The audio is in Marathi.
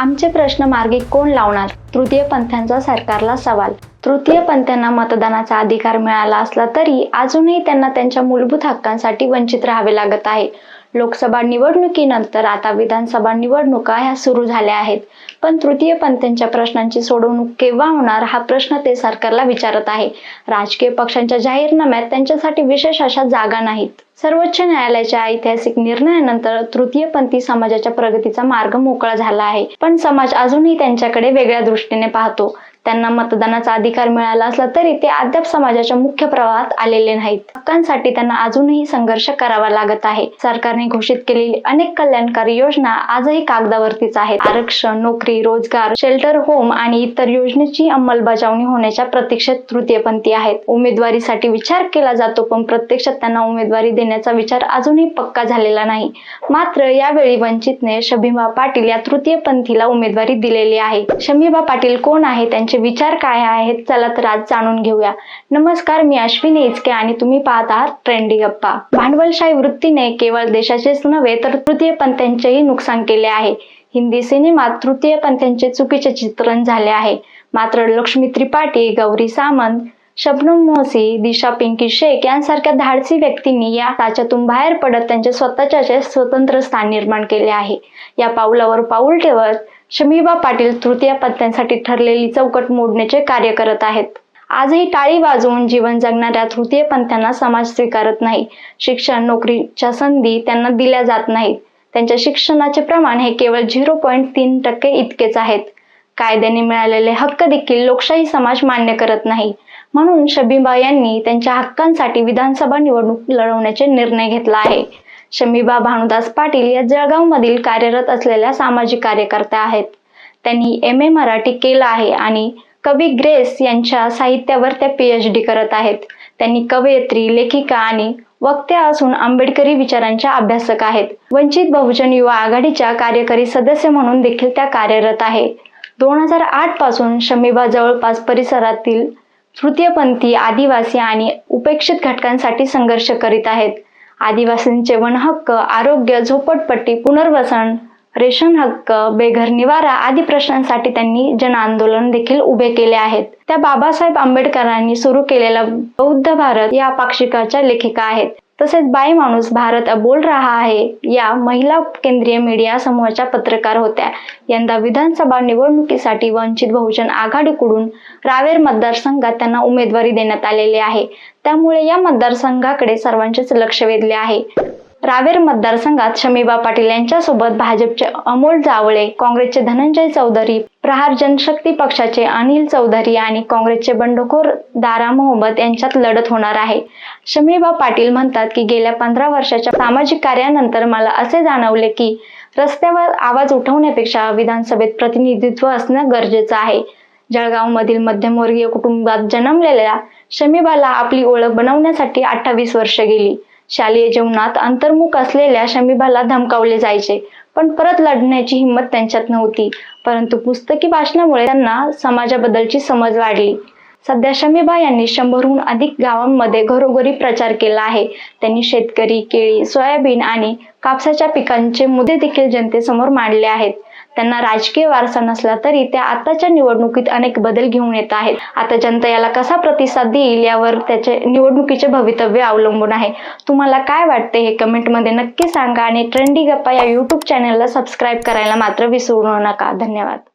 आमचे प्रश्न मार्गी कोण लावणार? तृतीय पंथांचा सरकारला सवाल. तृतीय पंथांना मतदानाचा अधिकार मिळाला असला तरी अजूनही त्यांना त्यांच्या मूलभूत हक्कांसाठी वंचित राहावे लागत आहे. लोकसभा निवडणुकीनंतर आता विधानसभा निवडणुका ह्या सुरू झाल्या आहेत. पण तृतीय पंथांच्या प्रश्नांची सोडवणूक केव्हा होणार हा प्रश्न ते सरकारला विचारत आहे. राजकीय पक्षांच्या जाहीरनाम्यात त्यांच्यासाठी विशेष अशा जागा नाहीत. सर्वोच्च न्यायालयाच्या ऐतिहासिक निर्णयानंतर तृतीयपंथी समाजाच्या प्रगतीचा मार्ग मोकळा झाला आहे. पण समाज अजूनही त्यांच्याकडे वेगळ्या दृष्टीने पाहतो. त्यांना मतदानाचा अधिकार मिळाला असला तरी ते अद्याप समाजाच्या मुख्य प्रवाहात आलेले नाहीत. हक्कांसाठी त्यांना अजूनही संघर्ष करावा लागत आहे. सरकारने घोषित केलेली अनेक कल्याणकारी योजना आजही कागदावरतीच आहेत. आरक्षण नोकरी रोजगार शेल्टर होम आणि इतर योजनेची अंमलबजावणी होण्याच्या प्रतीक्षेत तृतीयपंथी आहेत. उमेदवारीसाठी विचार केला जातो पण प्रत्यक्षात त्यांना उमेदवारी देण्याचा विचार अजूनही पक्का झालेला नाही. मात्र यावेळी वंचितने शमीबा पाटील या तृतीयपंथीला उमेदवारी दिलेली आहे. शमीबा पाटील कोण आहे? त्यांचे विचार काय आहेत चला तर आज जाणून घेऊया. नमस्कार मी अश्विनी इचके आणि तुम्ही पाहत आहात ट्रेंडी गप्पा. भांडवलशाही वृत्तीने केवळ देशाचेच नव्हे तर तृतीय पंथ्यांचेही नुकसान केले आहे. हिंदी सिनेमात तृतीय पंथ्यांचे चुकीचे चित्रण झाले आहे. मात्र लक्ष्मी त्रिपाठी गौरी सामंत शबनम मोसी दिशा पिंकी शेख यांसारख्या धाडसी व्यक्तींनी या ताच्यातून बाहेर पडत त्यांचे स्वतःच्या स्वतंत्र स्थान निर्माण केले आहे. या पाऊलावर पाऊल ठेवत शमीबा पाटील तृतीय पत्त्यांसाठी ठरलेली चौकट मोडण्याचे कार्य करत आहेत. आजही टाळी वाजवून जीवन जगणाऱ्या तृतीय पंथांना समाज स्वीकारत नाही. शिक्षण नोकरीच्या संधी त्यांना दिल्या जात नाहीत. त्यांच्या शिक्षणाचे प्रमाण हे केवळ झिरो पॉईंट तीन टक्के इतकेच आहेत. कायद्याने मिळालेले हक्क देखील लोकशाही समाज मान्य करत नाही. म्हणून शबीबा यांनी त्यांच्या हक्कांसाठी विधानसभा निवडणूक लढवण्याचे निर्णय घेतला आहे. शमीबा भानुदास पाटील या जळगावमधील कार्यरत असलेल्या सामाजिक कार्यकर्त्या आहेत. त्यांनी एम ए मराठी केलं आहे आणि कवी ग्रेस यांच्या साहित्यावर त्या पीएच डी करत आहेत. त्यांनी कवयित्री लेखिका आणि वक्त्या असून आंबेडकरी विचारांच्या अभ्यासक आहेत. वंचित बहुजन युवा आघाडीच्या कार्यकारी सदस्य म्हणून देखील त्या कार्यरत आहे. दोन हजार आठपासून शमीबा जवळपास परिसरातील तृतीयपंथी आदिवासी आणि उपेक्षित घटकांसाठी संघर्ष करीत आहेत. आदिवासींचे वन हक्क आरोग्य झोपडपट्टी पुनर्वसन रेशन हक्क बेघर निवारा आदी प्रश्नांसाठी त्यांनी जन आंदोलन देखील उभे केले आहेत. त्या बाबासाहेब आंबेडकरांनी सुरू केलेला बौद्ध भारत या पाक्षिकाच्या लेखिका आहेत. तसेच बाई माणूस भारत बोल रहा आहे या महिला केंद्रीय मीडिया समूहाच्या पत्रकार होत्या. यंदा विधानसभा निवडणुकीसाठी वंचित बहुजन आघाडीकडून रावेर मतदारसंघात त्यांना उमेदवारी देण्यात आलेली आहे. त्यामुळे या मतदारसंघाकडे सर्वांचेच लक्ष वेधले आहे. रावेर मतदारसंघात शमीबा पाटील यांच्यासोबत भाजपचे अमोल जावळे काँग्रेसचे धनंजय चौधरी प्रहार जनशक्ती पक्षाचे अनिल चौधरी आणि काँग्रेसचे बंडखोर दारा मोहम्मद यांच्यात लढत होणार आहे. शमीबा पाटील म्हणतात की गेल्या पंधरा वर्षाच्या सामाजिक कार्यानंतर मला असे जाणवले की रस्त्यावर आवाज उठवण्यापेक्षा विधानसभेत प्रतिनिधित्व असणं गरजेचं आहे. जळगावमधील मध्यमवर्गीय कुटुंबात जन्मलेल्या शमीबाला आपली ओळख बनवण्यासाठी अठ्ठावीस वर्ष गेली. शालेय जीवनात अंतर्मुख असलेल्या शमीबाला धमकावले जायचे. पण परत लढण्याची हिंमत त्यांच्यात नव्हती. परंतु पुस्तकी वाचनामुळे त्यांना समाजाबद्दलची समज वाढली. सध्या शमीबा यांनी शंभरहून अधिक गावांमध्ये घरोघरी प्रचार केला आहे. त्यांनी शेतकरी केळी सोयाबीन आणि कापसाच्या पिकांचे मुद्दे देखील जनतेसमोर मांडले आहेत. त्यांना राजकीय वारसा नसला तरी त्या आताच्या निवडणुकीत अनेक बदल घेऊन येत आहेत. आता जनता याला कसा प्रतिसाद देईल यावर त्याचे निवडणुकीचे भवितव्य अवलंबून आहे. तुम्हाला काय वाटते हे कमेंटमध्ये नक्की सांगा आणि ट्रेंडी गप्पा या युट्यूब चॅनलला सबस्क्राईब करायला मात्र विसरू नका. धन्यवाद.